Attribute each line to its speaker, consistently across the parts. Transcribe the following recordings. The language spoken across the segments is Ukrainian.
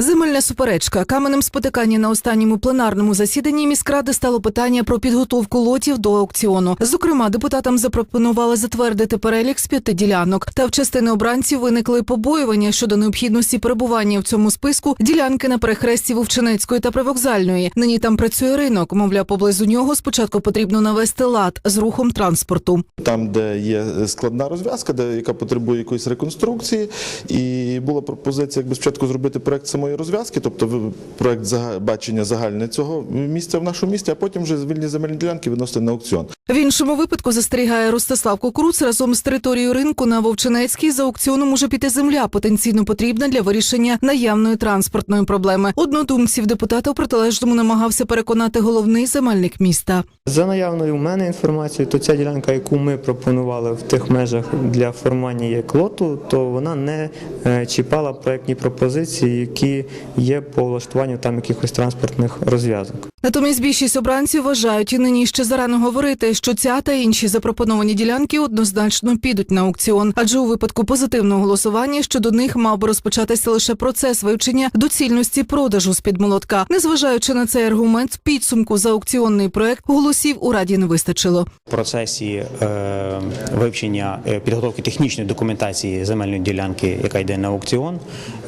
Speaker 1: Земельна суперечка каменем спотикання на останньому пленарному засіданні міськради стало питання про підготовку лотів до аукціону. Зокрема, депутатам запропонували затвердити перелік з п'яти ділянок. Та в частини обранців виникли побоювання щодо необхідності перебування в цьому списку ділянки на перехресті Вовчинецької та Привокзальної. Нині там працює ринок. Мовляв, поблизу нього спочатку потрібно навести лад з рухом транспорту.
Speaker 2: Там, де є складна розв'язка, де яка потребує якоїсь реконструкції, і була пропозиція, якби спочатку зробити проект самої розв'язки, тобто проект бачення загальне цього місця в нашому місті, а потім вже вільні земельні ділянки виносити на аукціон.
Speaker 1: В іншому випадку застерігає Ростислав Кукруц разом з територією ринку на Вовчинецькій за аукціоном може піти земля, потенційно потрібна для вирішення наявної транспортної проблеми. Однодумців депутата у протилежному намагався переконати головний земельник міста.
Speaker 3: За наявною у мене інформацією, то ця ділянка, яку ми пропонували в тих межах для формування як лоту, то вона не е, чіпала проектні пропозиції, які є по влаштуванню там якихось транспортних розв'язок.
Speaker 1: Натомість більшість обранців вважають і нині ще зарано говорити, що ця та інші запропоновані ділянки однозначно підуть на аукціон, адже у випадку позитивного голосування щодо них мав би розпочатися лише процес вивчення доцільності продажу з під молотка. Незважаючи на цей аргумент, підсумку за аукціонний проект голосів у раді не вистачило.
Speaker 4: В процесі е, вивчення е, підготовки технічної документації земельної ділянки, яка йде на аукціон,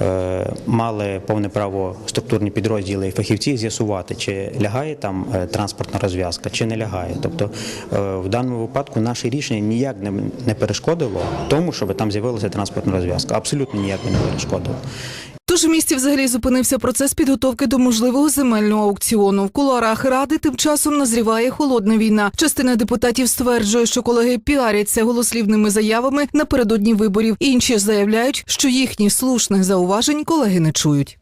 Speaker 4: е, мали повне право структурні підрозділи і фахівці з'ясувати, чи лягає там е, транспортна розв'язка, чи не лягає. Тобто е, в даному випадку наше рішення ніяк не, перешкодило тому, щоб там з'явилася транспортна розв'язка. Абсолютно ніяк не перешкодило.
Speaker 1: Тож в місті взагалі зупинився процес підготовки до можливого земельного аукціону. В кулуарах ради тим часом назріває холодна війна. Частина депутатів стверджує, що колеги піаряться голослівними заявами напередодні виборів. Інші заявляють, що їхніх слушних зауважень колеги не чують.